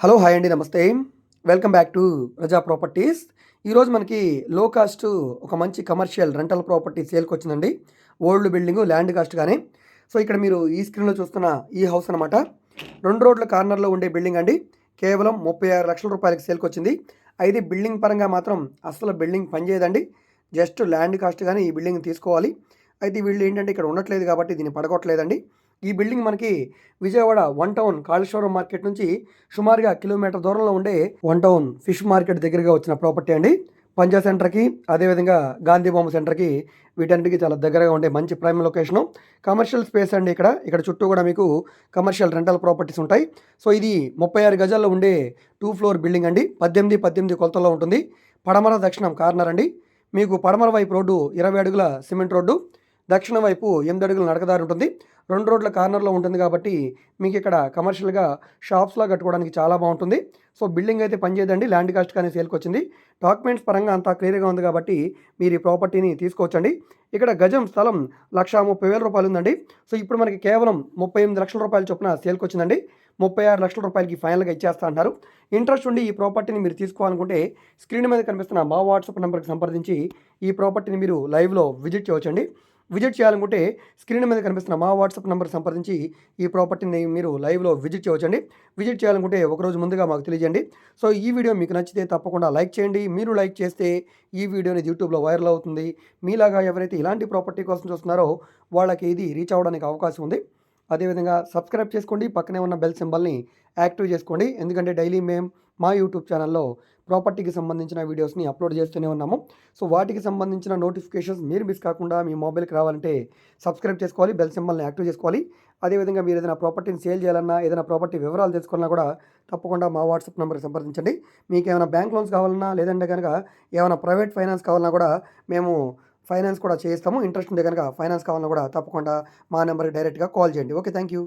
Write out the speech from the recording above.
Hello hi అండి నమస్తే. Welcome back to Praja properties ఈరోజు మనకి లో కాస్ట్ ఒక మంచి కమర్షియల్ రెంటల్ ప్రాపర్టీ సేల్కి వచ్చిందండి. ఓల్డ్ బిల్డింగ్ ల్యాండ్ కాస్ట్ కానీ సో ఇక్కడ మీరు ఈ స్క్రీన్లో చూస్తున్న ఈ హౌస్ అనమాట రెండు రోడ్ల కార్నర్లో ఉండే బిల్డింగ్ అండి. కేవలం ముప్పై ఆరు లక్షల రూపాయలకి సేల్కి వచ్చింది. అయితే బిల్డింగ్ పరంగా మాత్రం అసలు బిల్డింగ్ పనిచేయదండి జస్ట్ ల్యాండ్ కాస్ట్ కానీ ఈ బిల్డింగ్ తీసుకోవాలి. అయితే వీళ్ళు ఏంటంటే ఇక్కడ ఉండట్లేదు కాబట్టి దీన్ని పడగొట్టలేదండి. ఈ బిల్డింగ్ మనకి Vijayawada one town Kaleswaram market నుంచి సుమారుగా కిలోమీటర్ దూరంలో ఉండే వన్ టౌన్ ఫిష్ మార్కెట్ దగ్గరగా వచ్చిన ప్రాపర్టీ అండి. పంజా సెంటర్కి అదేవిధంగా గాంధీ బొమ్మ సెంటర్కి వీటన్నిటికీ చాలా దగ్గరగా ఉండే మంచి ప్రైమ్ లొకేషను. కమర్షియల్ స్పేస్ అండి ఇక్కడ. ఇక్కడ చుట్టూ కూడా మీకు కమర్షియల్ రెంటల్ ప్రాపర్టీస్ ఉంటాయి. సో ఇది ముప్పై ఆరు గజాల్లో ఉండే టూ ఫ్లోర్ బిల్డింగ్ అండి. పద్దెనిమిది పద్దెనిమిది కొలతల్లో ఉంటుంది. పడమర దక్షిణం కార్నర్ అండి. మీకు పడమర వైపు రోడ్డు ఇరవై అడుగుల సిమెంట్ రోడ్డు. దక్షిణ వైపు ఎనిమిది అడుగుల నడకదారి ఉంటుంది. రెండు రోడ్ల కార్నర్లో ఉంటుంది కాబట్టి మీకు ఇక్కడ కమర్షియల్గా షాప్స్లో కట్టుకోవడానికి చాలా బాగుంటుంది. సో బిల్డింగ్ అయితే పనిచేయదండి ల్యాండ్ కాస్ట్ కానీ సేల్కి వచ్చింది డాక్యుమెంట్స్ పరంగా అంతా క్లియర్గా ఉంది కాబట్టి మీరు ఈ ప్రాపర్టీని తీసుకోవచ్చండి. ఇక్కడ గజం స్థలం లక్ష ముప్పై వేల రూపాయలు ఉందండి. సో ఇప్పుడు మనకి కేవలం ముప్పై ఎనిమిది లక్షల రూపాయల చొప్పున సేల్కి వచ్చిందండి ముప్పై ఆరు లక్షల రూపాయలకి ఫైనల్గా ఇచ్చేస్తా అంటారు. ఇంట్రెస్ట్ ఉండి ఈ ప్రాపర్టీని మీరు తీసుకోవాలనుకుంటే స్క్రీన్ మీద కనిపిస్తున్న మా వాట్సాప్ నెంబర్కి సంప్రదించి ఈ ప్రాపర్టీని మీరు లైవ్లో విజిట్ చేయవచ్చండి. విజిట్ చేయాలనుకుంటే స్క్రీన్ మీద కనిపిస్తున్న మా వాట్సాప్ నెంబర్ సంప్రదించి ఈ ప్రాపర్టీని మీరు లైవ్లో విజిట్ చేయవచ్చండి. విజిట్ చేయాలనుకుంటే ఒకరోజు ముందుగా మాకు తెలియజేయండి. సో ఈ వీడియో మీకు నచ్చితే తప్పకుండా లైక్ చేయండి. మీరు లైక్ చేస్తే ఈ వీడియోని యూట్యూబ్లో వైరల్ అవుతుంది. మీలాగా ఎవరైతే ఇలాంటి ప్రాపర్టీ కోసం చూస్తున్నారో వాళ్ళకి ఇది రీచ్ అవ్వడానికి అవకాశం ఉంది. అదేవిధంగా సబ్స్క్రైబ్ చేసుకోండి. పక్కనే ఉన్న బెల్ సింబల్ని యాక్టివ్ చేసుకోండి. ఎందుకంటే డైలీ మేము మా యూట్యూబ్ ఛానల్లో ప్రాపర్టీకి సంబంధించిన వీడియోస్ని అప్లోడ్ చేస్తూనే ఉన్నాము. సో వాటికి సంబంధించిన నోటిఫికేషన్స్ మీరు మిస్ కాకుండా మీ మొబైల్కి రావాలంటే సబ్స్క్రైబ్ చేసుకోవాలి బెల్ సింబల్ని యాక్టివ్ చేసుకోవాలి. అదేవిధంగా మీరు ఏదైనా ప్రాపర్టీని సేల్ చేయాలన్నా ఏదైనా ప్రాపర్టీ వివరాలు తెలుసుకోవాలన్నా కూడా తప్పకుండా మా వాట్సాప్ నెంబర్కి సంప్రదించండి. మీకు ఏమైనా బ్యాంక్ లోన్స్ కావాలన్నా లేదంటే కనుక ఏమైనా ప్రైవేట్ ఫైనాన్స్ కావాలన్నా కూడా మేము ఫైనాన్స్ కూడా చేయిస్తాము. ఇంట్రెస్ట్ ఉంటే కనుక ఫైనాన్స్ కావాలన్నా కూడా తప్పకుండా మా నెంబర్కి డైరెక్ట్గా కాల్ చేయండి. Okay thank you